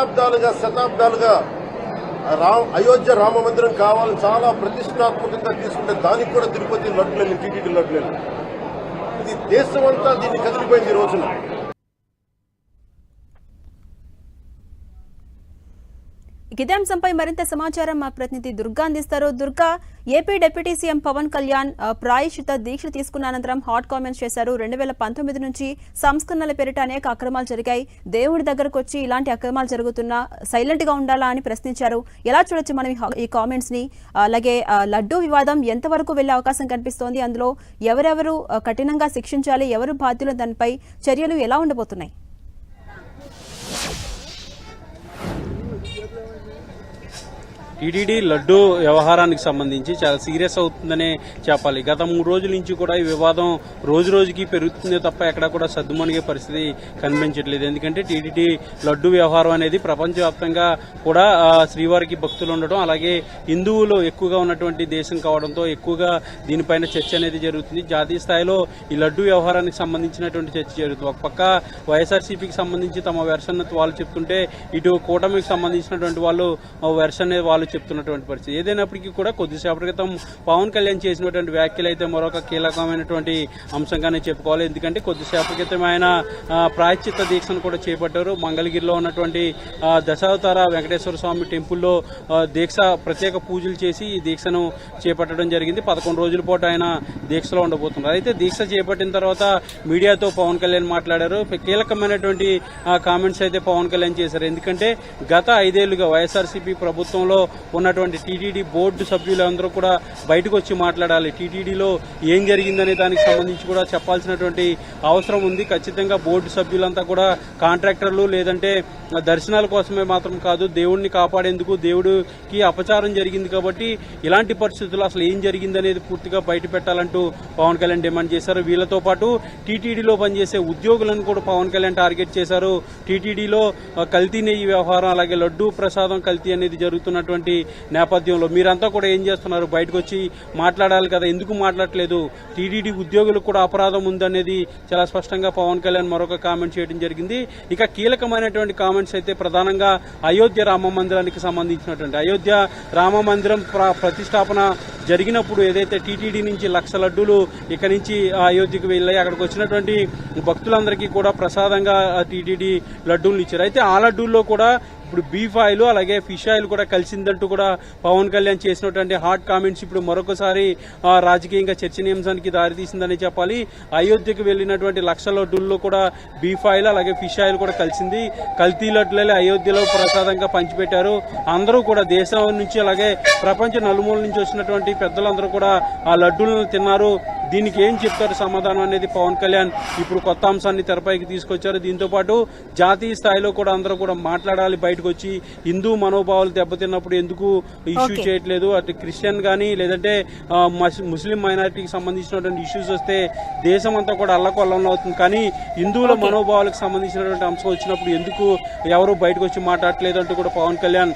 దశాబ్దాలుగా శతాబ్దాలుగా రామ్ అయోధ్య రామ మందిరం కావాలని చాలా ప్రతిష్టాత్మకంగా తీసుకుంటే దానికి కూడా తిరుపతి లడ్లేదు టీటీడీ లడ్లేదు ఇది దేశం అంతా దీన్ని కదిలిపోయింది ఈ రోజున. ఇదే అంశంపై మరింత సమాచారం మా ప్రతినిధి దుర్గా అందిస్తారు. Durga AP deputy CM Pavan Kalyan ప్రాయశిత ప్రాయశ్చిత దీక్ష తీసుకున్న అనంతరం హాట్ కామెంట్స్ చేశారు. రెండు వేల పంతొమ్మిది నుంచి సంస్కరణల పేరిట అనేక అక్రమాలు జరిగాయి. దేవుడి దగ్గరకు వచ్చి ఇలాంటి అక్రమాలు జరుగుతున్నా సైలెంట్గా ఉండాలా అని ప్రశ్నించారు. ఎలా చూడొచ్చు మనం ఈ ఈ కామెంట్స్ని? అలాగే లడ్డూ వివాదం ఎంతవరకు వెళ్ళే అవకాశం కనిపిస్తోంది? అందులో ఎవరెవరు కఠినంగా శిక్షించాలి? ఎవరు బాధ్యులు? దానిపై చర్యలు ఎలా ఉండబోతున్నాయి? టీటీడీ లడ్డు వ్యవహారానికి సంబంధించి చాలా సీరియస్ అవుతుందనే చెప్పాలి. గత మూడు రోజుల నుంచి కూడా ఈ వివాదం రోజు రోజుకి పెరుగుతుందే తప్ప ఎక్కడ కూడా సద్దుమణిగే పరిస్థితి కనిపించట్లేదు. ఎందుకంటే టీటీడీ లడ్డు వ్యవహారం అనేది ప్రపంచవ్యాప్తంగా కూడా శ్రీవారికి భక్తులు ఉండడం అలాగే హిందువులు ఎక్కువగా ఉన్నటువంటి దేశం కావడంతో ఎక్కువగా దీనిపైన చర్చ అనేది జరుగుతుంది. జాతీయ స్థాయిలో ఈ లడ్డు వ్యవహారానికి సంబంధించినటువంటి చర్చ జరుగుతుంది. ఒక పక్క వైఎస్ఆర్సీపీకి సంబంధించి తమ వెర్షన్ వాళ్ళు చెప్తుంటే ఇటు కూటమికి సంబంధించినటువంటి వాళ్ళు వెర్షన్ అనేది వాళ్ళు చెప్తున్నటువంటి పరిస్థితి. ఏదైనప్పటికీ కూడా కొద్దిసేపటి క్రితం పవన్ కళ్యాణ్ చేసినటువంటి వ్యాఖ్యలు అయితే మరొక కీలకమైనటువంటి అంశంగానే చెప్పుకోవాలి. ఎందుకంటే కొద్దిసేపటి క్రితం ఆయన ఆ, ప్రాయశ్చిత్త దీక్షను కూడా చేపట్టారు. మంగళగిరిలో ఉన్నటువంటి దశావతార వెంకటేశ్వర స్వామి టెంపుల్లో దీక్ష ప్రత్యేక పూజలు చేసి ఈ దీక్షను చేపట్టడం జరిగింది. పదకొండు రోజుల పాటు ఆయన దీక్షలో ఉండబోతున్నారు. అయితే దీక్ష చేపట్టిన తర్వాత మీడియాతో పవన్ కళ్యాణ్ మాట్లాడారు. కీలకమైనటువంటి కామెంట్స్ అయితే పవన్ కళ్యాణ్ చేశారు. ఎందుకంటే గత ఐదేళ్ళుగా వైఎస్ఆర్సీపీ ప్రభుత్వంలో ఉన్నటువంటి టీటీడీ బోర్డు సభ్యులందరూ కూడా బయటకు వచ్చి మాట్లాడాలి. టీటీడీలో ఏం జరిగిందనే దానికి సంబంధించి కూడా చెప్పాల్సినటువంటి అవసరం ఉంది. ఖచ్చితంగా బోర్డు సభ్యులంతా కూడా కాంట్రాక్టర్లు లేదంటే దర్శనాల కోసమే మాత్రం కాదు దేవుడిని కాపాడేందుకు దేవుడికి అపచారం జరిగింది కాబట్టి ఇలాంటి పరిస్థితుల్లో అసలు ఏం జరిగిందనేది పూర్తిగా బయట పెట్టాలంటూ పవన్ కళ్యాణ్ డిమాండ్ చేశారు. వీళ్ళతో పాటు టీటీడీలో పనిచేసే ఉద్యోగులను కూడా పవన్ కళ్యాణ్ టార్గెట్ చేశారు. టీటీడీలో కల్తీ నెయ్యి వ్యవహారం అలాగే లడ్డూ ప్రసాదం కల్తీ అనేది జరుగుతున్నటువంటి నేపథ్యంలో మీరంతా కూడా ఏం చేస్తున్నారు? బయటకు వచ్చి మాట్లాడాలి కదా ఎందుకు మాట్లాడట్లేదు? టీడీడీ ఉద్యోగులకు కూడా అపరాధం ఉందనేది చాలా స్పష్టంగా పవన్ కళ్యాణ్ మరొక కామెంట్ చేయడం జరిగింది. ఇక కీలకమైనటువంటి కామెంట్స్ అయితే ప్రధానంగా అయోధ్య రామ మందిరానికి సంబంధించినటువంటి అయోధ్య రామ మందిరం ప్ర- ప్రతిష్టాపన జరిగినప్పుడు ఏదైతే టీటీడీ నుంచి లక్ష లడ్డూలు ఇక్కడి నుంచి అయోధ్యకు వెళ్ళాయి అక్కడికి వచ్చినటువంటి భక్తులందరికీ కూడా ప్రసాదంగా టీటీడీ లడ్డూలు ఇచ్చారు. అయితే ఆ లడ్డూల్లో కూడా ఇప్పుడు బీఫ్ ఆయిల్ అలాగే ఫిష్ ఆయిల్ కూడా కలిసిందంటూ కూడా పవన్ కళ్యాణ్ చేసినటువంటి హాట్ కామెంట్స్ ఇప్పుడు మరొకసారి రాజకీయంగా చర్చనీయాంశానికి దారితీసిందని చెప్పాలి. అయోధ్యకు వెళ్ళినటువంటి లక్ష డుల్లో కూడా బీఫ్ ఆయిల్ అలాగే ఫిష్ ఆయిల్ కూడా కలిసింది. కల్తీ లడ్డులే అయోధ్యలో ప్రసాదంగా పంచిపెట్టారు. అందరూ కూడా దేశం నుంచి అలాగే ప్రపంచ నలుమూల నుంచి వచ్చినటువంటి పెద్దలందరూ కూడా ఆ లడ్డూలను తిన్నారు. దీనికి ఏం చెప్తారు సమాధానం అనేది పవన్ కళ్యాణ్ ఇప్పుడు కొత్త అంశాన్ని తెరపైకి తీసుకొచ్చారు. దీంతో పాటు జాతీయ స్థాయిలో కూడా అందరూ కూడా మాట్లాడాలి బయట బయటకు వచ్చి హిందూ మనోభావాలు దెబ్బతిన్నప్పుడు ఎందుకు ఇష్యూ. చేయట్లేదు? అటు క్రిస్టియన్ గానీ లేదంటే ముస్లిం మైనారిటీకి సంబంధించినటువంటి ఇష్యూస్ వస్తే దేశం అంతా కూడా అల్లకొల్లంలో అవుతుంది. కానీ హిందువుల మనోభావాలకు సంబంధించినటువంటి అంశం వచ్చినప్పుడు ఎందుకు ఎవరు బయటకు వచ్చి మాట్లాడట్లేదు అంటూ కూడా పవన్ కళ్యాణ్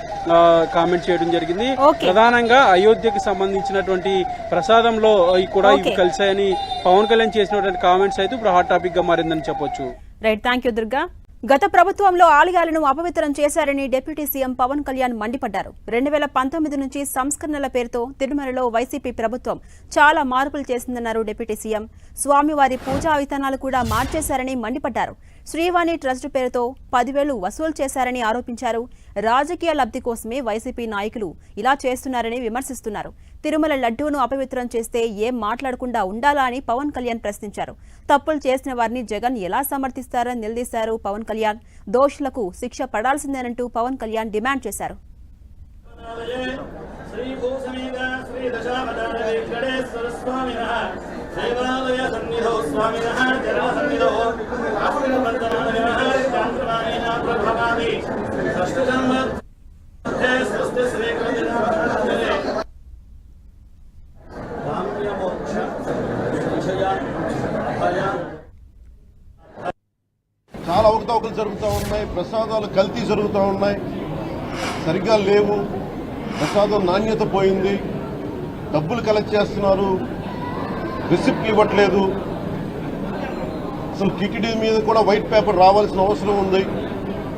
కామెంట్ చేయడం జరిగింది. ప్రధానంగా అయోధ్యకి సంబంధించినటువంటి ప్రసాదంలో కూడా ఇవి. కలిశాయని పవన్ కళ్యాణ్ చేసినటువంటి కామెంట్స్ అయితే ఇప్పుడు హాట్ టాపిక్గా మారిందని చెప్పొచ్చు. రైట్ థ్యాంక్ యూ దుర్గా గత ప్రభుత్వంలో ఆలయాలను అపవిత్రం చేశారని డిప్యూటీ సీఎం పవన్ కళ్యాణ్ మండిపడ్డారు. రెండు వేల పంతొమ్మిది నుంచి సంస్కరణల పేరుతో తిరుమలలో వైసీపీ ప్రభుత్వం చాలా మార్పులు చేసిందన్నారు డిప్యూటీ సీఎం. స్వామివారి పూజా విధానాలు కూడా మార్చేశారని మండిపడ్డారు. శ్రీవాణి ట్రస్ట్ పేరుతో పదివేలు వసూలు చేశారని ఆరోపించారు. రాజకీయ లబ్ధి కోసమే వైసీపీ నాయకులు ఇలా చేస్తున్నారని విమర్శిస్తున్నారు. తిరుమల లడ్డూను అపవిత్రం చేస్తే ఏం మాట్లాడకుండా ఉండాలా అని పవన్ కళ్యాణ్ ప్రశ్నించారు. తప్పులు చేసిన వారిని జగన్ ఎలా సమర్థిస్తారని నిలదీశారు పవన్ కళ్యాణ్. దోషులకు శిక్ష పడాల్సిందేనంటూ పవన్ కళ్యాణ్ డిమాండ్ చేశారు. శ్రీభూసమేత శ్రీ దశావతార వెంకటేశ్వర స్వామినః. దేవాలయ సన్నిధో స్వామినః జల సన్నిధౌ ఆశ్రమవర్ధమానः చాంద్రమానేన ప్రభవామి షష్ఠ చాలా అవకతవకలు జరుగుతూ ఉన్నాయి ప్రసాదాలు కల్తీ జరుగుతూ ఉన్నాయి. సరిగ్గా లేవు. ప్రసాదం నాణ్యత పోయింది. డబ్బులు కలెక్ట్ చేస్తున్నారు. రిసిప్ట్లు ఇవ్వట్లేదు. అసలు టిటిడి మీద కూడా వైట్ పేపర్ రావాల్సిన అవసరం ఉంది.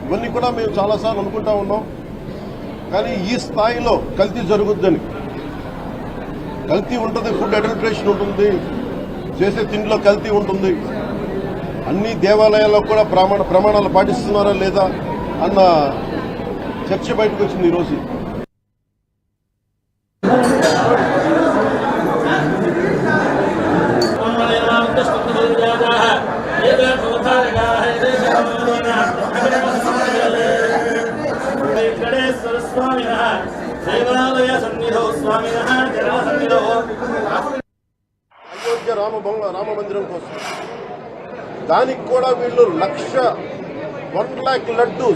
ఇవన్నీ కూడా మేము చాలాసార్లు అనుకుంటా ఉన్నాం. కానీ ఈ స్థాయిలో కల్తీ జరుగుద్దని. కల్తీ ఉంటుంది ఫుడ్ అడల్ట్రేషన్ ఉంటుంది చేసే తిండిలో కల్తీ ఉంటుంది. అన్ని దేవాలయాల్లో కూడా ప్రమాణ ప్రమాణాలు పాటిస్తున్నారా లేదా అన్న చర్చ బయటకు వచ్చింది ఈరోజు వెంకటేశ్వర స్వామిన దేవాలయ సన్నిధో స్వామిన జల సన్నిధో అయోధ్య రామ రామ మందిరం కోసం. దానికి కూడా వీళ్ళు లక్ష వన్ ల్యాక్ లడ్డు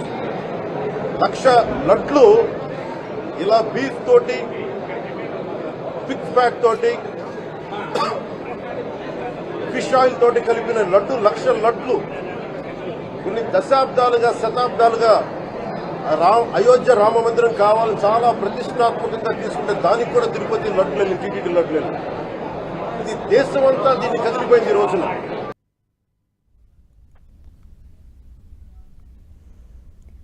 లక్ష లడ్లు ఇలా బీఫ్ తోటి పిక్ ప్యాక్ తోటి ఫిష్ ఆయిల్ తోటి కలిపిన లడ్డు లక్ష లడ్లు. కొన్ని దశాబ్దాలుగా శతాబ్దాలుగా రామ్ అయోధ్య రామ మందిరం కావాలని చాలా ప్రతిష్టాత్మకంగా తీసుకుంటే దానికి కూడా తిరుపతి లడ్లు టీటీడీ లడ్లేదు ఇది దేశం అంతా దీన్ని కదిలిపోయింది ఈ రోజున.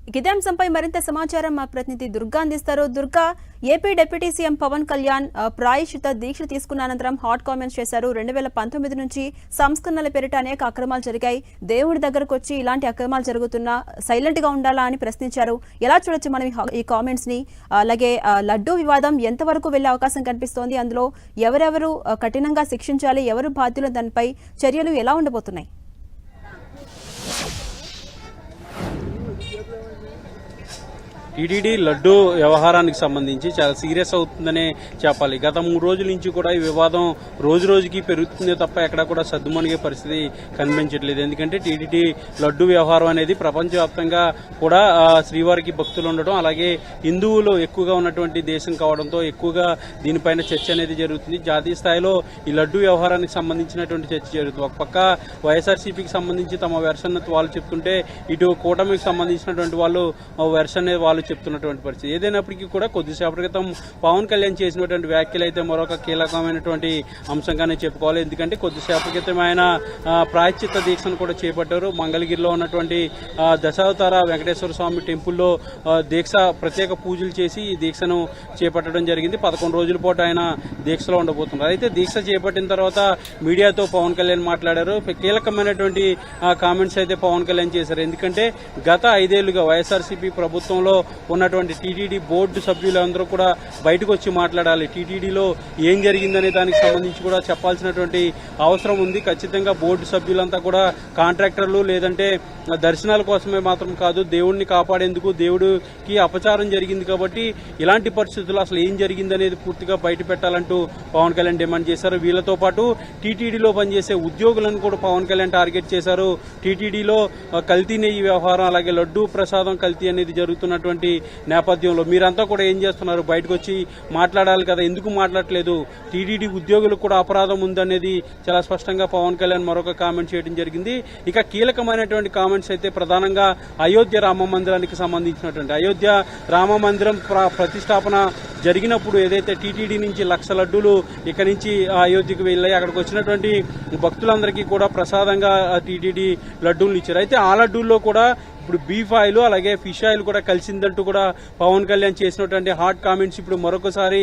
ఇదే అంశంపై మరింత సమాచారం మా ప్రతినిధి దుర్గా అందిస్తారు. Durga AP deputy CM Pavan Kalyan ఆ, ప్రాయశ్చిత దీక్ష తీసుకున్న అనంతరం హాట్ కామెంట్స్ చేశారు. రెండు వేల పంతొమ్మిది నుంచి సంస్కరణల పేరిట అనేక అక్రమాలు జరిగాయి. దేవుడి దగ్గరకు వచ్చి ఇలాంటి అక్రమాలు జరుగుతున్నా సైలెంట్గా ఉండాలా అని ప్రశ్నించారు. ఎలా చూడొచ్చు మనం ఈ కామెంట్స్ని? అలాగే లడ్డూ వివాదం ఎంతవరకు వెళ్ళే అవకాశం కనిపిస్తోంది? అందులో ఎవరెవరు కఠినంగా శిక్షించాలి? ఎవరు బాధ్యులు? దానిపై చర్యలు ఎలా ఉండబోతున్నాయి? టీటీడీ లడ్డు వ్యవహారానికి సంబంధించి చాలా సీరియస్ అవుతుందనే చెప్పాలి. గత మూడు రోజుల నుంచి కూడా ఈ వివాదం రోజు రోజుకి పెరుగుతుంది తప్ప ఎక్కడ కూడా సద్దుమణిగే పరిస్థితి కనిపించట్లేదు. ఎందుకంటే టీటీడీ లడ్డు వ్యవహారం అనేది ప్రపంచవ్యాప్తంగా కూడా శ్రీవారికి భక్తులు ఉండడం అలాగే హిందువులు ఎక్కువగా ఉన్నటువంటి దేశం కావడంతో ఎక్కువగా దీనిపైన చర్చ అనేది జరుగుతుంది. జాతీయ స్థాయిలో ఈ లడ్డు వ్యవహారానికి సంబంధించినటువంటి చర్చ జరుగుతుంది. ఒక పక్క వైఎస్ఆర్సీపీకి సంబంధించి తమ వెర్షన్ వాళ్ళు చెప్తుంటే ఇటు కూటమికి సంబంధించినటువంటి వాళ్ళు వెర్షన్ అనేది వాళ్ళు చెప్తున్నటువంటి పరిస్థితి. ఏదైనప్పటికీ కూడా కొద్దిసేపటి క్రితం పవన్ కళ్యాణ్ చేసినటువంటి వ్యాఖ్యలు అయితే మరొక కీలకమైనటువంటి అంశంగానే చెప్పుకోవాలి. ఎందుకంటే కొద్దిసేపటి క్రితం ఆయన ఆ, ప్రాయశ్చిత్త దీక్షను కూడా చేపట్టారు. మంగళగిరిలో ఉన్నటువంటి దశావతార వెంకటేశ్వర స్వామి టెంపుల్లో దీక్ష ప్రత్యేక పూజలు చేసి ఈ దీక్షను చేపట్టడం జరిగింది. పదకొండు రోజుల పాటు ఆయన దీక్షలో ఉండబోతున్నారు. అయితే దీక్ష చేపట్టిన తర్వాత మీడియాతో పవన్ కళ్యాణ్ మాట్లాడారు. కీలకమైనటువంటి కామెంట్స్ అయితే పవన్ కళ్యాణ్ చేశారు. ఎందుకంటే గత ఐదేళ్ళుగా వైఎస్ఆర్సీపీ ప్రభుత్వంలో ఉన్నటువంటి టీటీడీ బోర్డు సభ్యులందరూ కూడా బయటకు వచ్చి మాట్లాడాలి. టీటీడీలో ఏం జరిగిందనే దానికి సంబంధించి కూడా చెప్పాల్సినటువంటి అవసరం ఉంది. ఖచ్చితంగా బోర్డు సభ్యులంతా కూడా కాంట్రాక్టర్లు లేదంటే దర్శనాల కోసమే మాత్రం కాదు దేవుడిని కాపాడేందుకు దేవుడికి అపచారం జరిగింది కాబట్టి ఇలాంటి పరిస్థితుల్లో అసలు ఏం జరిగిందనేది పూర్తిగా బయట పెట్టాలంటూ పవన్ కళ్యాణ్ డిమాండ్ చేశారు. వీళ్ళతో పాటు టీటీడీలో పనిచేసే ఉద్యోగులను కూడా పవన్ కళ్యాణ్ టార్గెట్ చేశారు. టీటీడీలో కల్తీ నెయ్యి వ్యవహారం అలాగే లడ్డూ ప్రసాదం కల్తీ అనేది జరుగుతున్నటువంటి నేపథ్యంలో మీరంతా కూడా ఏం చేస్తున్నారు? బయటకు వచ్చి మాట్లాడాలి కదా ఎందుకు మాట్లాడట్లేదు? టీడీడీ ఉద్యోగులకు కూడా అపరాధం ఉందనేది చాలా స్పష్టంగా పవన్ కళ్యాణ్ మరొక కామెంట్ చేయడం జరిగింది. ఇక కీలకమైనటువంటి కామెంట్స్ అయితే ప్రధానంగా అయోధ్య రామ మందిరానికి సంబంధించినటువంటి అయోధ్య రామ మందిరం ప్ర- ప్రతిష్టాపన జరిగినప్పుడు ఏదైతే టీటీడీ నుంచి లక్ష లడ్డూలు ఇక్కడి నుంచి అయోధ్యకు వెళ్ళాయి అక్కడికి వచ్చినటువంటి భక్తులందరికీ కూడా ప్రసాదంగా టీటీడీ లడ్డూలు ఇచ్చారు. అయితే ఆ లడ్డూల్లో కూడా ఇప్పుడు బీఫ్ ఆయిల్ అలాగే ఫిష్ ఆయిల్ కూడా కలిసిందంటూ కూడా పవన్ కళ్యాణ్ చేసినటువంటి హాట్ కామెంట్స్ ఇప్పుడు మరొకసారి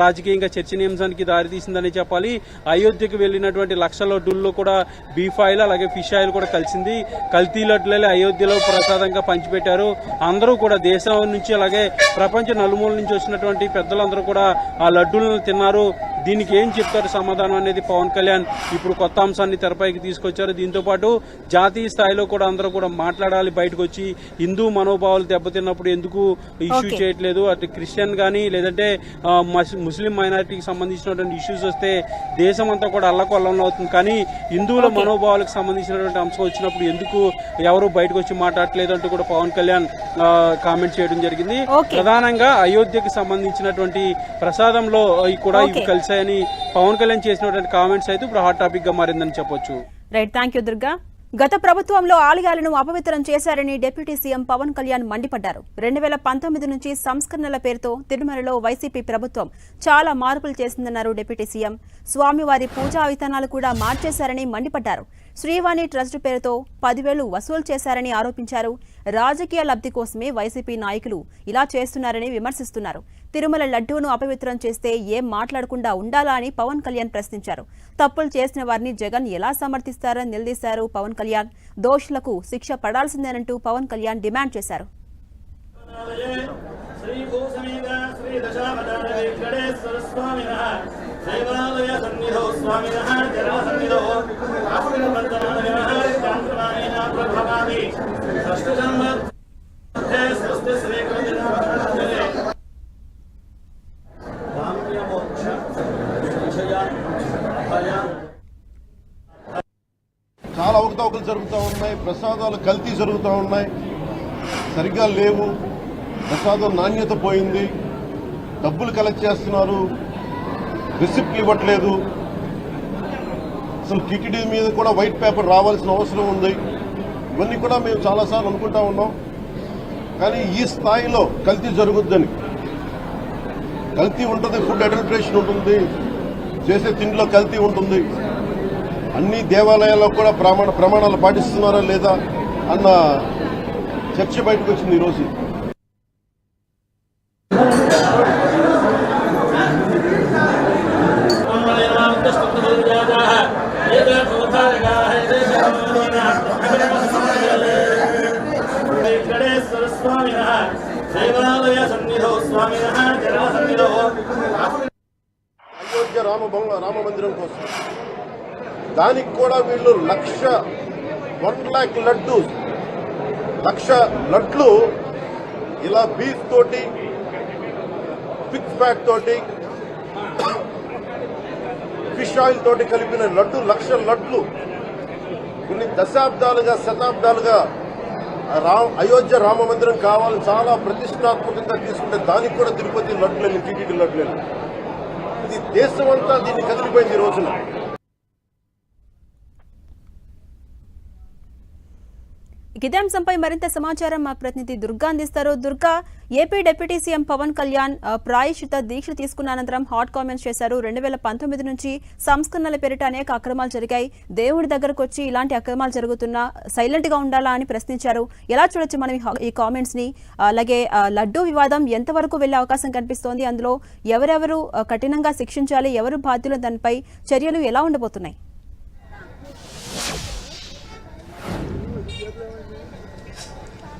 రాజకీయంగా చర్చనీయాంశానికి దారితీసిందని చెప్పాలి. అయోధ్యకు వెళ్ళినటువంటి లక్షల లడ్డూల్లో కూడా బీఫ్ ఆయిల్ అలాగే ఫిష్ ఆయిల్ కూడా కలిసింది. కల్తీ లడ్డులే అయోధ్యలో ప్రసాదంగా పంచిపెట్టారు. అందరూ కూడా దేశం నుంచి అలాగే ప్రపంచ నలుమూల నుంచి వచ్చినటువంటి పెద్దలందరూ కూడా ఆ లడ్డూలను తిన్నారు. దీనికి ఏం చెప్తారు సమాధానం అనేది పవన్ కళ్యాణ్ ఇప్పుడు కొత్త అంశాన్ని తెరపైకి తీసుకొచ్చారు. దీంతో పాటు జాతీయ స్థాయిలో కూడా అందరూ కూడా మాట్లాడాలి బయట బయటకు వచ్చి హిందూ మనోభావాలు దెబ్బతిన్నప్పుడు ఎందుకు ఇష్యూ. చేయట్లేదు? అటు క్రిస్టియన్ గానీ లేదంటే ముస్లిం మైనారిటీకి సంబంధించినటువంటి ఇష్యూస్ వస్తే దేశం అంతా కూడా అల్లకొల్లంలో అవుతుంది. కానీ హిందువుల మనోభావాలకు సంబంధించినటువంటి అంశం వచ్చినప్పుడు ఎందుకు ఎవరు బయటకు వచ్చి మాట్లాడట్లేదు అంటూ కూడా పవన్ కళ్యాణ్ కామెంట్ చేయడం జరిగింది. ప్రధానంగా అయోధ్యకి సంబంధించినటువంటి ప్రసాదంలో కూడా ఇవి. కలిశాయని పవన్ కళ్యాణ్ చేసినటువంటి కామెంట్స్ అయితే ఇప్పుడు హాట్ టాపిక్గా మారిందని చెప్పొచ్చు. రైట్ థ్యాంక్ యూ దుర్గా గత ప్రభుత్వంలో ఆలయాలను అపవిత్రం చేశారని డిప్యూటీ సీఎం పవన్ కళ్యాణ్ మండిపడ్డారు. రెండు వేల పంతొమ్మిది నుంచి సంస్కరణల పేరుతో తిరుమలలో వైసీపీ ప్రభుత్వం చాలా మార్పులు చేసిందన్నారు డిప్యూటీ సీఎం. స్వామివారి పూజా విధానాలు కూడా మార్చేశారని మండిపడ్డారు. శ్రీవాణి ట్రస్ట్ పేరుతో పదివేలు వసూలు చేశారని ఆరోపించారు. రాజకీయ లబ్ధి కోసమే వైసీపీ నాయకులు ఇలా చేస్తున్నారని విమర్శిస్తున్నారు. తిరుమల లడ్డూను అపవిత్రం చేస్తే ఏం మాట్లాడకుండా ఉండాలా అని పవన్ కళ్యాణ్ ప్రశ్నించారు. తప్పులు చేసిన వారిని జగన్ ఎలా సమర్థిస్తారని నిలదీశారు పవన్ కళ్యాణ్. దోషులకు శిక్ష పడాల్సిందేనంటూ పవన్ కళ్యాణ్ డిమాండ్ చేశారు. శ్రీ స్వామినః ప్రభవామి చాలా అవకతవకలు జరుగుతూ ఉన్నాయి ప్రసాదాలు కల్తీ జరుగుతూ ఉన్నాయి. సరిగ్గా లేవు. ప్రసాదం నాణ్యత పోయింది. డబ్బులు కలెక్ట్ చేస్తున్నారు. రిసిప్ట్లు ఇవ్వట్లేదు. అసలు టికెట్ మీద కూడా వైట్ పేపర్ రావాల్సిన అవసరం ఉంది. ఇవన్నీ కూడా మేము చాలాసార్లు అనుకుంటా ఉన్నాం. కానీ ఈ స్థాయిలో కల్తీ జరుగుద్దని. కల్తీ ఉంటుంది ఫుడ్ అడల్ట్రేషన్ ఉంటుంది చేసే తిండిలో కల్తీ ఉంటుంది. అన్ని దేవాలయాల్లో కూడా ప్రమాణ ప్రమాణాలు పాటిస్తున్నారా లేదా అన్న చర్చ బయటకు వచ్చింది ఈరోజు వెంకటేశ్వర స్వామినః దేవాలయ సన్నిధౌ స్వామినః జల సన్నిధౌ రామ భవన రామ మందిరం కోసం. దానికి కూడా వీళ్ళు లక్ష వన్ ల్యాక్ లడ్డు లక్ష లడ్లు ఇలా బీఫ్ తోటి పిక్ ప్యాక్ తోటి ఫిష్ ఆయిల్ తోటి కలిపిన లడ్డు లక్ష లడ్లు. కొన్ని దశాబ్దాలుగా శతాబ్దాలుగా రామ్ అయోధ్య రామ మందిరం కావాలని చాలా ప్రతిష్టాత్మకంగా తీసుకుంటే దానికి కూడా తిరుపతి లడ్లు టీటీడీ లడ్లేదు ఇది దేశం అంతా దీన్ని కదిలిపోయింది ఈ రోజున. ఇదే అంశంపై మరింత సమాచారం మా ప్రతినిధి దుర్గా అందిస్తారు. Durga AP deputy CM Pavan Kalyan ఆ, ప్రాయశ్చిత దీక్ష తీసుకున్న అనంతరం హాట్ కామెంట్స్ చేశారు. రెండు వేల పంతొమ్మిది నుంచి సంస్కరణల పేరిట అనేక అక్రమాలు జరిగాయి. దేవుడి దగ్గరకు వచ్చి ఇలాంటి అక్రమాలు జరుగుతున్నా సైలెంట్గా ఉండాలా అని ప్రశ్నించారు. ఎలా చూడొచ్చు మనం ఈ కామెంట్స్ని? అలాగే లడ్డూ వివాదం ఎంతవరకు వెళ్ళే అవకాశం కనిపిస్తోంది? అందులో ఎవరెవరు కఠినంగా శిక్షించాలి? ఎవరు బాధ్యులు? దానిపై చర్యలు ఎలా ఉండబోతున్నాయి?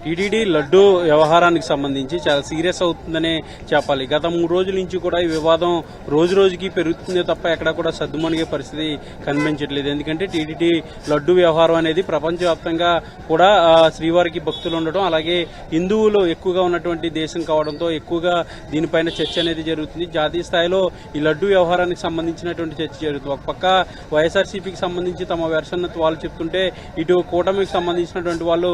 టీటీడీ లడ్డు వ్యవహారానికి సంబంధించి చాలా సీరియస్ అవుతుందనే చెప్పాలి. గత మూడు రోజుల నుంచి కూడా ఈ వివాదం రోజు రోజుకి పెరుగుతుంది తప్ప ఎక్కడ కూడా సద్దుమణిగే పరిస్థితి కనిపించట్లేదు. ఎందుకంటే టీటీడీ లడ్డు వ్యవహారం అనేది ప్రపంచవ్యాప్తంగా కూడా శ్రీవారికి భక్తులు ఉండడం అలాగే హిందువులు ఎక్కువగా ఉన్నటువంటి దేశం కావడంతో ఎక్కువగా దీనిపైన చర్చ అనేది జరుగుతుంది. జాతీయ స్థాయిలో ఈ లడ్డు వ్యవహారానికి సంబంధించినటువంటి చర్చ జరుగుతుంది. ఒక పక్క వైఎస్ఆర్సీపీకి సంబంధించి తమ వెర్షన్ వాళ్ళు చెప్తుంటే ఇటు కూటమికి సంబంధించినటువంటి వాళ్ళు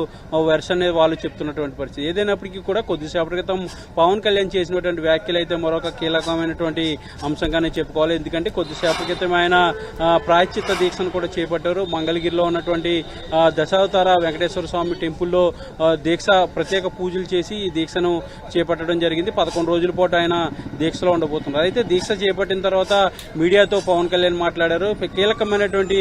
వెర్షన్ అనేది వాళ్ళు చెప్తున్నటువంటి పరిస్థితి. ఏదైనప్పటికీ కూడా కొద్దిసేపటి క్రితం పవన్ కళ్యాణ్ చేసినటువంటి వ్యాఖ్యలు అయితే మరొక కీలకమైనటువంటి అంశంగానే చెప్పుకోవాలి. ఎందుకంటే కొద్దిసేపటి క్రితం ఆయన ఆ, ప్రాయశ్చిత్త దీక్షను కూడా చేపట్టారు. మంగళగిరిలో ఉన్నటువంటి దశావతార వెంకటేశ్వర స్వామి టెంపుల్లో దీక్ష ప్రత్యేక పూజలు చేసి ఈ దీక్షను చేపట్టడం జరిగింది. పదకొండు రోజుల పాటు ఆయన దీక్షలో ఉండబోతున్నారు. అయితే దీక్ష చేపట్టిన తర్వాత మీడియాతో పవన్ కళ్యాణ్ మాట్లాడారు. కీలకమైనటువంటి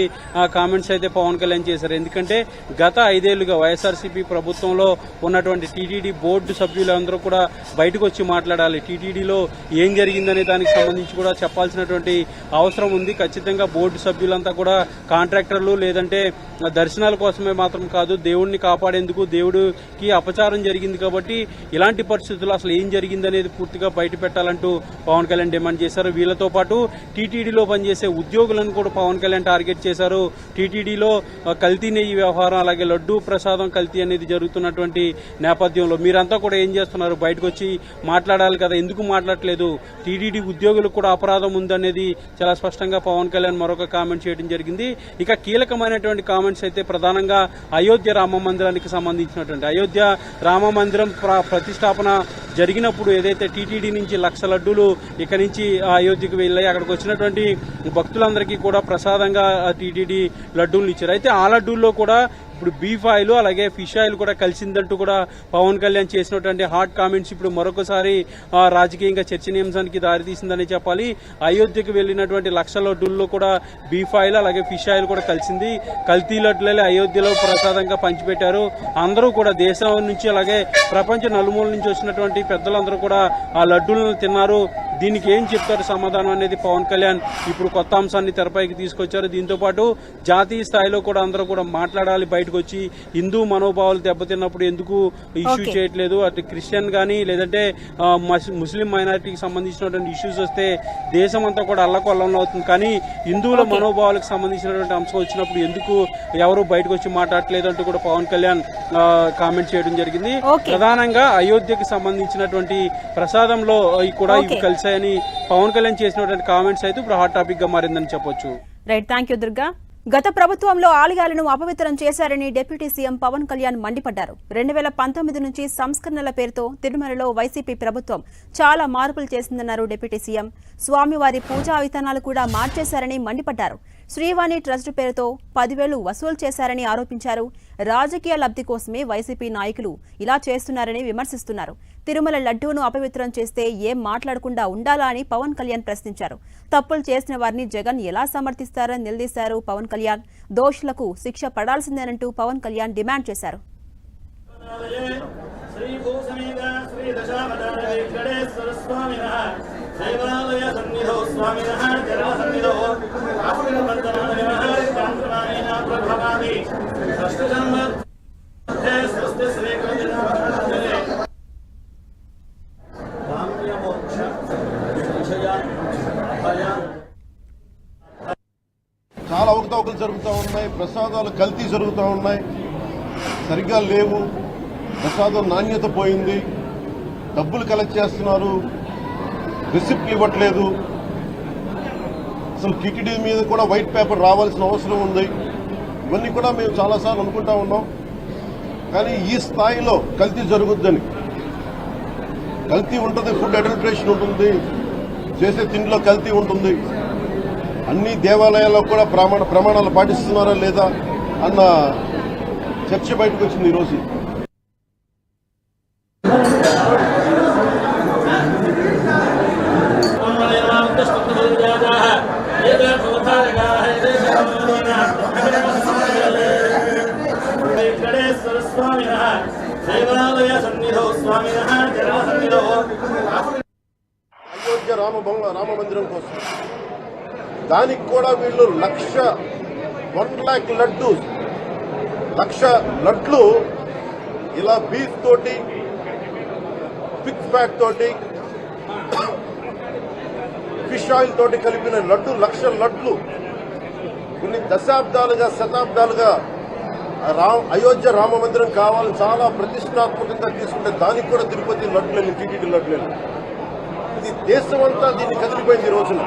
కామెంట్స్ అయితే పవన్ కళ్యాణ్ చేశారు. ఎందుకంటే గత ఐదేళ్ళుగా వైఎస్ఆర్సీపీ ప్రభుత్వంలో ఉన్నటువంటి టీటీడీ బోర్డు సభ్యులందరూ కూడా బయటకు వచ్చి మాట్లాడాలి. టీటీడీలో ఏం జరిగిందనే దానికి సంబంధించి కూడా చెప్పాల్సినటువంటి అవసరం ఉంది. ఖచ్చితంగా బోర్డు సభ్యులంతా కూడా కాంట్రాక్టర్లు లేదంటే దర్శనాల కోసమే మాత్రం కాదు దేవుడిని కాపాడేందుకు దేవుడికి అపచారం జరిగింది కాబట్టి ఇలాంటి పరిస్థితుల్లో అసలు ఏం జరిగిందనేది పూర్తిగా బయట పెట్టాలంటూ పవన్ కళ్యాణ్ డిమాండ్ చేశారు. వీళ్ళతో పాటు టీటీడీలో పనిచేసే ఉద్యోగులను కూడా పవన్ కళ్యాణ్ టార్గెట్ చేశారు. టీటీడీలో కల్తీ నెయ్యి వ్యవహారం అలాగే లడ్డూ ప్రసాదం కల్తీ అనేది జరుగుతున్నటువంటి నేపథ్యంలో మీరంతా కూడా ఏం చేస్తున్నారు? బయటకు వచ్చి మాట్లాడాలి కదా ఎందుకు మాట్లాడట్లేదు? టీడీడీ ఉద్యోగులకు కూడా అపరాధం ఉందనేది చాలా స్పష్టంగా పవన్ కళ్యాణ్ మరొక కామెంట్ చేయడం జరిగింది. ఇక కీలకమైనటువంటి కామెంట్స్ అయితే ప్రధానంగా అయోధ్య రామ మందిరానికి సంబంధించినటువంటి అయోధ్య రామ మందిరం ప్ర- ప్రతిష్టాపన జరిగినప్పుడు ఏదైతే టీటీడీ నుంచి లక్ష లడ్డూలు ఇక నుంచి అయోధ్యకు వెళ్ళాయి అక్కడికి వచ్చినటువంటి భక్తులందరికీ కూడా ప్రసాదంగా టీటీడీ లడ్డూలు ఇచ్చారు. అయితే ఆ లడ్డూల్లో కూడా ఇప్పుడు బీఫ్ ఆయిల్ అలాగే ఫిష్ ఆయిల్ కూడా కలిసిందంటూ కూడా పవన్ కళ్యాణ్ చేసినటువంటి హాట్ కామెంట్స్ ఇప్పుడు మరొకసారి రాజకీయంగా చర్చనీయాంశానికి దారితీసిందని చెప్పాలి. అయోధ్యకు వెళ్ళినటువంటి లక్ష డుల్లో కూడా బీఫ్ ఆయిల్ అలాగే ఫిష్ ఆయిల్ కూడా కలిసింది. కల్తీ లడ్డులే అయోధ్యలో ప్రసాదంగా పంచిపెట్టారు. అందరూ కూడా దేశం నుంచి అలాగే ప్రపంచ నలుమూల నుంచి వచ్చినటువంటి పెద్దలందరూ కూడా ఆ లడ్డూలను తిన్నారు. దీనికి ఏం చెప్తారు సమాధానం అనేది పవన్ కళ్యాణ్ ఇప్పుడు కొత్త అంశాన్ని తెరపైకి తీసుకొచ్చారు. దీంతో పాటు జాతీయ స్థాయిలో కూడా అందరూ కూడా మాట్లాడాలి బయట బయటకు వచ్చి హిందూ మనోభావాలు దెబ్బతిన్నప్పుడు ఎందుకు ఇష్యూ. చేయట్లేదు అటు క్రిస్టియన్ గానీ లేదంటే ముస్లిం మైనారిటీకి సంబంధించినటువంటి ఇష్యూస్ వస్తే దేశం అంతా కూడా అల్లకొల్లంలో అవుతుంది కానీ హిందువుల. మనోభావాలకు సంబంధించినటువంటి అంశం వచ్చినప్పుడు ఎందుకు ఎవరు బయటకు వచ్చి మాట్లాడట్లేదు అంటూ కూడా పవన్ కళ్యాణ్ కామెంట్ చేయడం జరిగింది. ప్రధానంగా అయోధ్యకి సంబంధించినటువంటి ప్రసాదంలో కూడా ఇవి. కలిశాయని పవన్ కళ్యాణ్ చేసినటువంటి కామెంట్స్ అయితే ఇప్పుడు హాట్ టాపిక్గా మారిందని చెప్పొచ్చు రైట్ థ్యాంక్ యూ దుర్గా గత ప్రభుత్వంలో ఆలయాలను అపవిత్రం చేశారని డిప్యూటీ సీఎం పవన్ కళ్యాణ్ మండిపడ్డారు. రెండు వేల పంతొమ్మిది నుంచి సంస్కరణల పేరుతో తిరుమలలో వైసీపీ ప్రభుత్వం చాలా మార్పులు చేసిందన్నారు డిప్యూటీ సీఎం. స్వామివారి పూజా విధానాలు కూడా మార్చేశారని మండిపడ్డారు. శ్రీవాణి ట్రస్ట్ పేరుతో పదివేలు వసూలు చేశారని ఆరోపించారు. రాజకీయ లబ్ధి కోసమే వైసీపీ నాయకులు ఇలా చేస్తున్నారని విమర్శిస్తున్నారు. తిరుమల లడ్డూను అపవిత్రం చేస్తే ఏం మాట్లాడకుండా ఉండాలా అని పవన్ కళ్యాణ్ ప్రశ్నించారు తప్పులు చేసిన వారిని జగన్ ఎలా సమర్థిస్తారని నిలదీశారు పవన్ కళ్యాణ్ దోషులకు శిక్ష పడాల్సిందేనంటూ పవన్ కళ్యాణ్ డిమాండ్ చేశారు శ్రీ భూసమేత శ్రీ దశావతార వెంకటేశ్వర స్వామినః దైవాలయ సన్నిధౌ స్వామినః జల సన్నిధౌ ఆశ్రమవర్తమానः చాంద్రమానేన ప్రభవామి షష్ఠ సంవత్సరే స్వస్తి శ్రీ కృష్ణావతారే కామ్యమోక్ష విషయ అభయ చాలా అవకతవకలు జరుగుతూ ఉన్నాయి ప్రసాదాలు కల్తీ జరుగుతూ ఉన్నాయి. సరిగ్గా లేవు. ప్రసాదం నాణ్యత పోయింది. డబ్బులు కలెక్ట్ చేస్తున్నారు. రిసిప్ట్లు ఇవ్వట్లేదు. అసలు టిటిడి మీద కూడా వైట్ పేపర్ రావాల్సిన అవసరం ఉంది. ఇవన్నీ కూడా మేము చాలాసార్లు అనుకుంటా ఉన్నాం. కానీ ఈ స్థాయిలో కల్తీ జరుగుద్దని. కల్తీ ఉంటుంది ఫుడ్ అడల్ట్రేషన్ ఉంటుంది. చేసే తిండిలో కల్తీ ఉంటుంది. అన్ని దేవాలయాల్లో కూడా ప్రమాణ ప్రమాణాలు పాటిస్తున్నారా లేదా అన్న చర్చ బయటకు వచ్చింది ఈరోజు వెంకటేశ్వర స్వామినః దైవాలయ సన్నిధౌ స్వామినః జల సన్నిధౌ అయోధ్య రామ భవన రామ మందిరం కోసం దానికి కూడా వీళ్ళు లక్ష వన్ ల్యాక్ లడ్డు లక్ష లడ్లు ఇలా బీఫ్ తోటి పిక్ ప్యాక్ తోటి ఫిష్ ఆయిల్ తోటి కలిపిన లడ్డు లక్ష లడ్లు. కొన్ని దశాబ్దాలుగా శతాబ్దాలుగా రామ్ అయోధ్య రామ మందిరం కావాలని చాలా ప్రతిష్టాత్మకంగా తీసుకుంటే దానికి కూడా తిరుపతి లడ్లు టీటీడీ లడ్లు ఇది దేశం అంతా దీన్ని కదిలిపోయింది ఈ రోజున.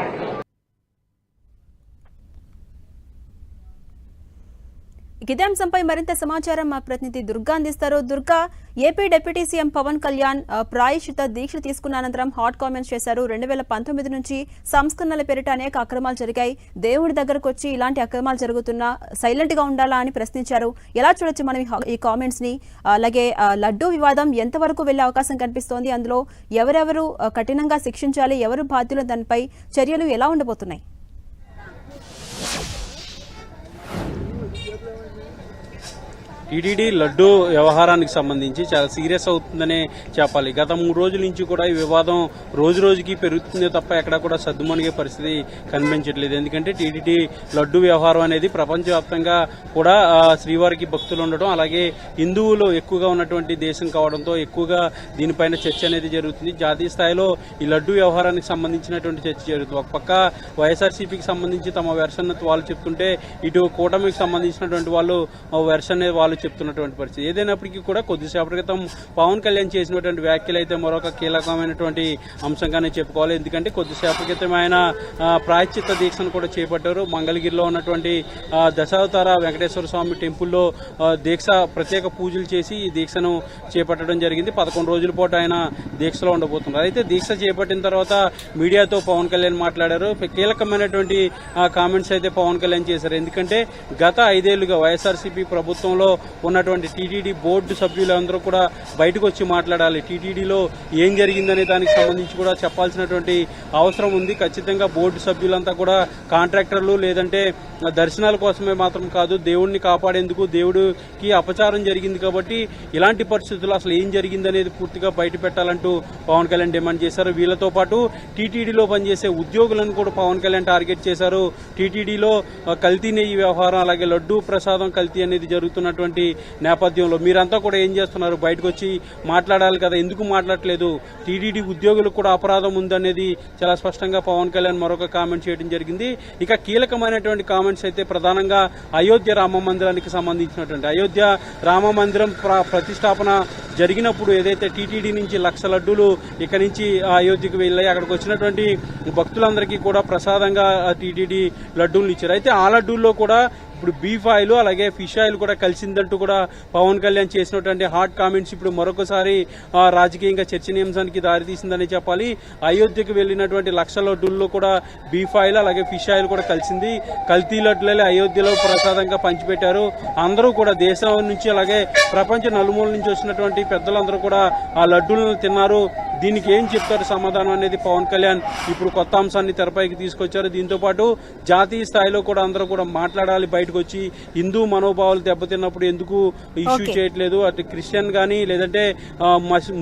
ఇదే అంశంపై మరింత సమాచారం మా ప్రతినిధి దుర్గా అందిస్తారు. Durga AP deputy CM Pavan Kalyan ఆ, ప్రాయశ్చిత దీక్ష తీసుకున్న అనంతరం హాట్ కామెంట్స్ చేశారు. రెండు వేల పంతొమ్మిది నుంచి సంస్కరణల పేరిట అనేక అక్రమాలు జరిగాయి. దేవుడి దగ్గరకు వచ్చి ఇలాంటి అక్రమాలు జరుగుతున్నా సైలెంట్గా ఉండాలా అని ప్రశ్నించారు. ఎలా చూడొచ్చు మనం ఈ కామెంట్స్ని అలాగే లడ్డూ వివాదం ఎంతవరకు వెళ్ళే అవకాశం కనిపిస్తోంది? అందులో ఎవరెవరు కఠినంగా శిక్షించాలి? ఎవరు బాధ్యులు? దానిపై చర్యలు ఎలా ఉండబోతున్నాయి? టీటీడీ లడ్డు వ్యవహారానికి సంబంధించి చాలా సీరియస్ అవుతుందనే చెప్పాలి. గత మూడు రోజుల నుంచి కూడా ఈ వివాదం రోజు రోజుకి పెరుగుతుంది తప్ప ఎక్కడ కూడా సర్దుమణిగే పరిస్థితి కనిపించట్లేదు. ఎందుకంటే టీటీడీ లడ్డు వ్యవహారం అనేది ప్రపంచవ్యాప్తంగా కూడా శ్రీవారికి భక్తులు ఉండడం అలాగే హిందువులు ఎక్కువగా ఉన్నటువంటి దేశం కావడంతో ఎక్కువగా దీనిపైన చర్చ అనేది జరుగుతుంది. జాతీయ స్థాయిలో ఈ లడ్డు వ్యవహారానికి సంబంధించినటువంటి చర్చ జరుగుతుంది. ఒక పక్క వైఎస్ఆర్సీపీకి సంబంధించి తమ వెర్షన్ వాళ్ళు చెప్తుంటే ఇటు కూటమికి సంబంధించినటువంటి వాళ్ళు వెర్షన్ అనేది వాళ్ళు చెప్తున్నటువంటి పరిస్థితి. ఏదైనప్పటికీ కూడా కొద్దిసేపటి క్రితం పవన్ కళ్యాణ్ చేసినటువంటి వ్యాఖ్యలు అయితే మరొక కీలకమైనటువంటి అంశంగానే చెప్పుకోవాలి. ఎందుకంటే కొద్దిసేపటి క్రితం ఆయన ఆ, ప్రాయశ్చిత్త దీక్షను కూడా చేపట్టారు. మంగళగిరిలో ఉన్నటువంటి దశావతార వెంకటేశ్వర స్వామి టెంపుల్లో దీక్ష ప్రత్యేక పూజలు చేసి ఈ దీక్షను చేపట్టడం జరిగింది. పదకొండు రోజుల పాటు ఆయన దీక్షలో ఉండబోతున్నారు. అయితే దీక్ష చేపట్టిన తర్వాత మీడియాతో పవన్ కళ్యాణ్ మాట్లాడారు. కీలకమైనటువంటి కామెంట్స్ అయితే పవన్ కళ్యాణ్ చేశారు. ఎందుకంటే గత ఐదేళ్ళుగా వైఎస్ఆర్సీపీ ప్రభుత్వంలో ఉన్నటువంటి టీటీడీ బోర్డు సభ్యులందరూ కూడా బయటకు వచ్చి మాట్లాడాలి. టీటీడీలో ఏం జరిగిందనే దానికి సంబంధించి కూడా చెప్పాల్సినటువంటి అవసరం ఉంది. ఖచ్చితంగా బోర్డు సభ్యులంతా కూడా కాంట్రాక్టర్లు లేదంటే దర్శనాల కోసమే మాత్రం కాదు దేవుడిని కాపాడేందుకు దేవుడికి అపచారం జరిగింది కాబట్టి ఇలాంటి పరిస్థితుల్లో అసలు ఏం జరిగిందనేది పూర్తిగా బయట పెట్టాలంటూ పవన్ కళ్యాణ్ డిమాండ్ చేశారు. వీళ్ళతో పాటు టీటీడీలో పనిచేసే ఉద్యోగులను కూడా పవన్ కళ్యాణ్ టార్గెట్ చేశారు. టీటీడీలో కల్తీ నెయ్యి వ్యవహారం అలాగే లడ్డూ ప్రసాదం కల్తీ అనేది జరుగుతున్నటువంటి నేపథ్యంలో మీరంతా కూడా ఏం చేస్తున్నారు? బయటకు వచ్చి మాట్లాడాలి కదా ఎందుకు మాట్లాడట్లేదు? టీటీడీ ఉద్యోగులకు కూడా అపరాధం ఉందనేది చాలా స్పష్టంగా పవన్ కళ్యాణ్ మరొక కామెంట్ చేయడం జరిగింది. ఇక కీలకమైనటువంటి కామెంట్స్ అయితే ప్రధానంగా అయోధ్య రామ మందిరానికి సంబంధించినటువంటి అయోధ్య రామ మందిరం ప్ర- ప్రతిష్టాపన జరిగినప్పుడు ఏదైతే టీటీడీ నుంచి లక్ష లడ్డూలు ఇక్కడి నుంచి అయోధ్యకు వెళ్ళాయి అక్కడికి వచ్చినటువంటి భక్తులందరికీ కూడా ప్రసాదంగా టీటీడీ లడ్డూలు ఇచ్చారు. అయితే ఆ లడ్డూల్లో కూడా ఇప్పుడు బీఫ్ ఆయిల్ అలాగే ఫిష్ ఆయిల్ కూడా కలిసిందంటూ కూడా పవన్ కళ్యాణ్ చేసినటువంటి హాట్ కామెంట్స్ ఇప్పుడు మరొకసారి రాజకీయంగా చర్చనీయాంశానికి దారితీసిందని చెప్పాలి. అయోధ్యకు వెళ్ళినటువంటి లక్ష డుల్లో కూడా బీఫ్ ఆయిల్ అలాగే ఫిష్ ఆయిల్ కూడా కలిసింది. కల్తీ లడ్డులే అయోధ్యలో ప్రసాదంగా పంచిపెట్టారు. అందరూ కూడా దేశం నుంచి అలాగే ప్రపంచ నలుమూల నుంచి వచ్చినటువంటి పెద్దలందరూ కూడా ఆ లడ్డూలను తిన్నారు. దీనికి ఏం చెప్తారు సమాధానం అనేది పవన్ కళ్యాణ్ ఇప్పుడు కొత్త అంశాన్ని తెరపైకి తీసుకొచ్చారు. దీంతో పాటు జాతీయ స్థాయిలో కూడా అందరూ కూడా మాట్లాడాలి బయట బయటకు వచ్చి హిందూ మనోభావాలు దెబ్బతిన్నప్పుడు ఎందుకు ఇష్యూ. చేయట్లేదు? అటు క్రిస్టియన్ గానీ లేదంటే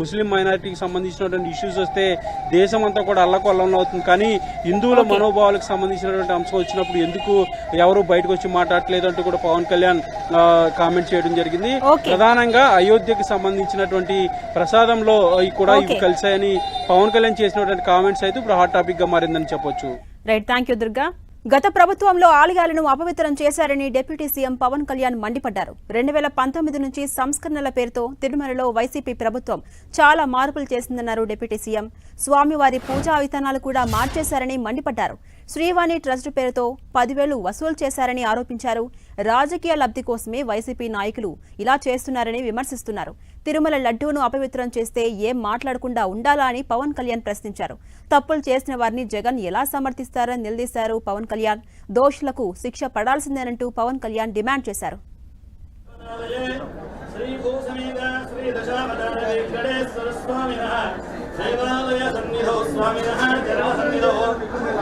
ముస్లిం మైనారిటీకి సంబంధించినటువంటి ఇష్యూస్ వస్తే దేశం అంతా కూడా అల్లకొల్లంలో అవుతుంది. కానీ హిందువుల మనోభావాలకు సంబంధించినటువంటి అంశం వచ్చినప్పుడు ఎందుకు ఎవరు బయటకు వచ్చి మాట్లాడట్లేదు అంటూ కూడా పవన్ కళ్యాణ్ కామెంట్ చేయడం జరిగింది. ప్రధానంగా అయోధ్యకి సంబంధించినటువంటి ప్రసాదంలో కూడా ఇవి. కలిశాయని పవన్ కళ్యాణ్ చేసినటువంటి కామెంట్స్ అయితే ఇప్పుడు హాట్ టాపిక్గా మారిందని చెప్పొచ్చు. రైట్ థ్యాంక్ యూ దుర్గా గత ప్రభుత్వంలో ఆలయాలను అపవిత్రం చేశారని డిప్యూటీ సీఎం పవన్ కళ్యాణ్ మండిపడ్డారు. రెండు వేల పంతొమ్మిది నుంచి సంస్కరణల పేరుతో తిరుమలలో వైసీపీ ప్రభుత్వం చాలా మార్పులు చేసిందన్నారు డిప్యూటీ సీఎం. స్వామివారి పూజా విధానాలు కూడా మార్చేశారని మండిపడ్డారు. శ్రీవాణి ట్రస్ట్ పేరుతో పదివేలు వసూలు చేశారని ఆరోపించారు. రాజకీయ లబ్ధి కోసమే వైసీపీ నాయకులు ఇలా చేస్తున్నారని విమర్శిస్తున్నారు. తిరుమల లడ్డూను అపవిత్రం చేస్తే ఏం మాట్లాడకుండా ఉండాలా అని పవన్ కళ్యాణ్ ప్రశ్నించారు. తప్పులు చేసిన వారిని జగన్ ఎలా సమర్థిస్తారని నిలదీశారు పవన్ కళ్యాణ్. దోషులకు శిక్ష పడాల్సిందేనంటూ పవన్ కళ్యాణ్ డిమాండ్ చేశారు. శ్రీ దశావతార వెంకటేశ్వర స్వామినః దేవాలయ సన్నిధౌ స్వామినః జల సన్నిధౌ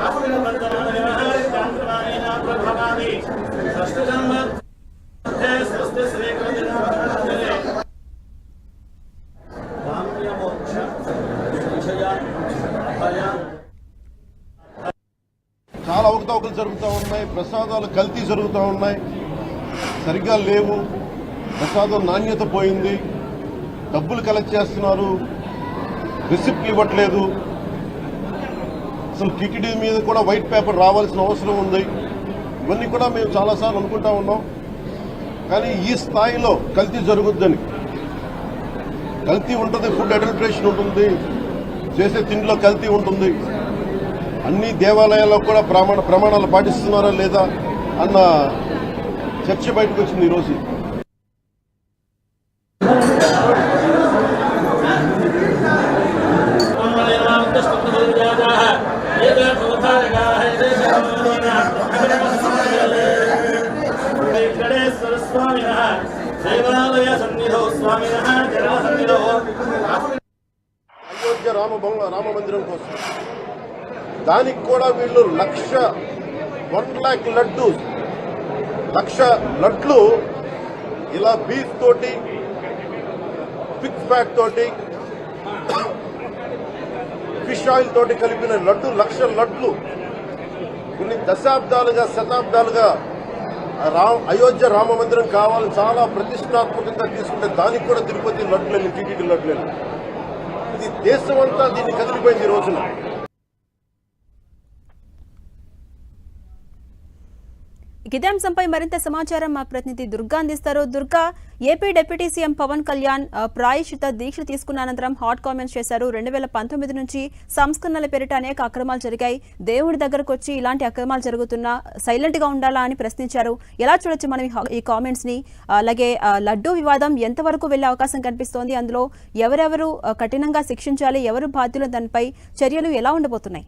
ఆస్తిన వర్తమానమినః కాంతమానేన ప్రభవామి షష్ఠ సంవత్సరే స్వస్తి శ్రీకృష్ణాజలే కామ్యమోక్ష విజయ అభయ చాలా అవకతవకలు జరుగుతూ ఉన్నాయి ప్రసాదాలు కల్తీ జరుగుతూ ఉన్నాయి. సరిగ్గా లేవు. ప్రసాదం నాణ్యత పోయింది. డబ్బులు కలెక్ట్ చేస్తున్నారు. రిసిప్ట్లు ఇవ్వట్లేదు. అసలు టిటిడి మీద కూడా వైట్ పేపర్ రావాల్సిన అవసరం ఉంది. ఇవన్నీ కూడా మేము చాలాసార్లు అనుకుంటా ఉన్నాం. కానీ ఈ స్థాయిలో కల్తీ జరుగుద్దని. కల్తీ ఉంటుంది ఫుడ్ అడల్ట్రేషన్ ఉంటుంది. చేసే తిండిలో కల్తీ ఉంటుంది. అన్ని దేవాలయాల్లో కూడా ప్రమాణ ప్రమాణాలు పాటిస్తున్నారా లేదా? అన్న చర్చ బయటకు వచ్చింది ఈరోజు. దేవాలయ సన్నిధౌ అయోధ్య రామ భవన రామ మందిరం కోసం. దానికి కూడా వీళ్ళు లక్ష వన్ లాక్ లడ్డు నట్లు ఇలా బీఫ్ తోటి పిక్ ప్యాక్ తోటి ఫిష్ ఆయిల్ తోటి కలిపిన లడ్డు లక్ష లడ్లు కొన్ని దశాబ్దాలుగా శతాబ్దాలుగా రామ్ అయోధ్య రామ మందిరం కావాలని చాలా ప్రతిష్టాత్మకంగా తీసుకుంటే దానికి కూడా తిరుపతి లడ్లు టీటీడీ లడ్లు. ఇది దేశం అంతా దీన్ని కదిలిపోయింది ఈ రోజున. ఇదే అంశంపై మరింత సమాచారం మా ప్రతినిధి దుర్గా అందిస్తారు. Durga AP deputy CM Pavan Kalyan ఆ, ప్రాయశ్చిత దీక్ష తీసుకున్న అనంతరం హాట్ కామెంట్స్ చేశారు. రెండు వేల పంతొమ్మిది నుంచి సంస్కరణల పేరిట అనేక అక్రమాలు జరిగాయి. దేవుడి దగ్గరకు వచ్చి ఇలాంటి అక్రమాలు జరుగుతున్నా సైలెంట్గా ఉండాలా అని ప్రశ్నించారు. ఎలా చూడొచ్చు మనం ఈ కామెంట్స్ని అలాగే లడ్డూ వివాదం ఎంతవరకు వెళ్ళే అవకాశం కనిపిస్తోంది? అందులో ఎవరెవరు కఠినంగా శిక్షించాలి? ఎవరు బాధ్యులు? దానిపై చర్యలు ఎలా ఉండబోతున్నాయి?